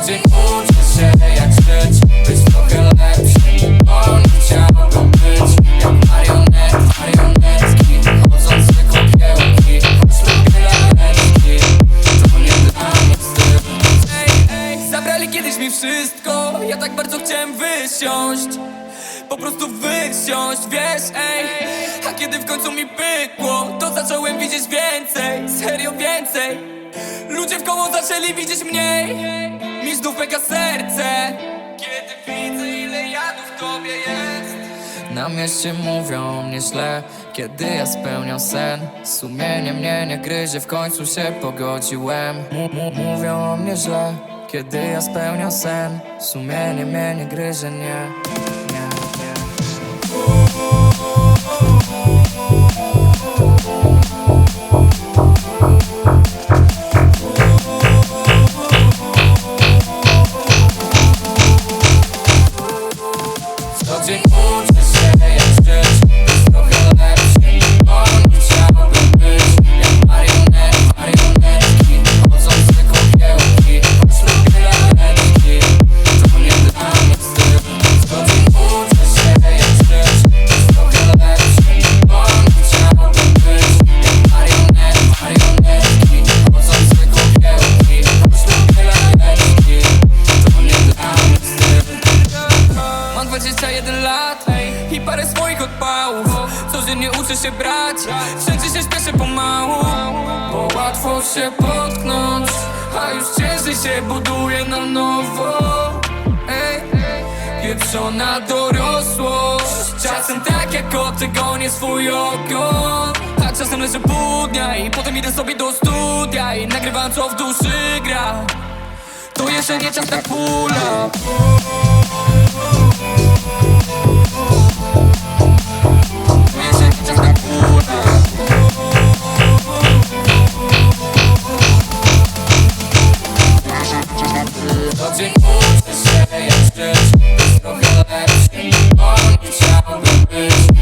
codzień uczę się jak żyć. Być trochę lepszy, bo nie chciałbym być Jak marionet, marionetki Chodząc tylko kiełki Choć lubię laleczki To nie dla mnie wstyd. Ej, ej, zabrali kiedyś mi wszystko. Ja tak bardzo chciałem wysiąść. Po prostu wysiąść, wiesz, ej. A kiedy w końcu mi pykło To zacząłem widzieć więcej, serio więcej. Ludzie w koło zaczęli widzieć mniej. Mi znów serce. Kiedy widzę ile jadu w tobie jest. Na mieście mówią mnie źle, kiedy ja spełniam sen. Sumienie mnie nie gryzie, w końcu się pogodziłem. Mu, Mówią o mnie źle, kiedy ja spełniam sen. Sumienie mnie nie gryzie, nie, nie, nie Codziennie uczę się brać, wszędzie się śpieszę pomału Bo łatwo się potknąć, a już ciężej się buduje na nowo. Ej, pieprzona dorosłość. Czasem tak jak koty gonię swój ogon czasem leżę pół dnia i potem idę sobie do studia. I nagrywam co w duszy gra. To jeszcze nie czas na pula uczę się jak żyć Być trochę lepszy On chciałbym być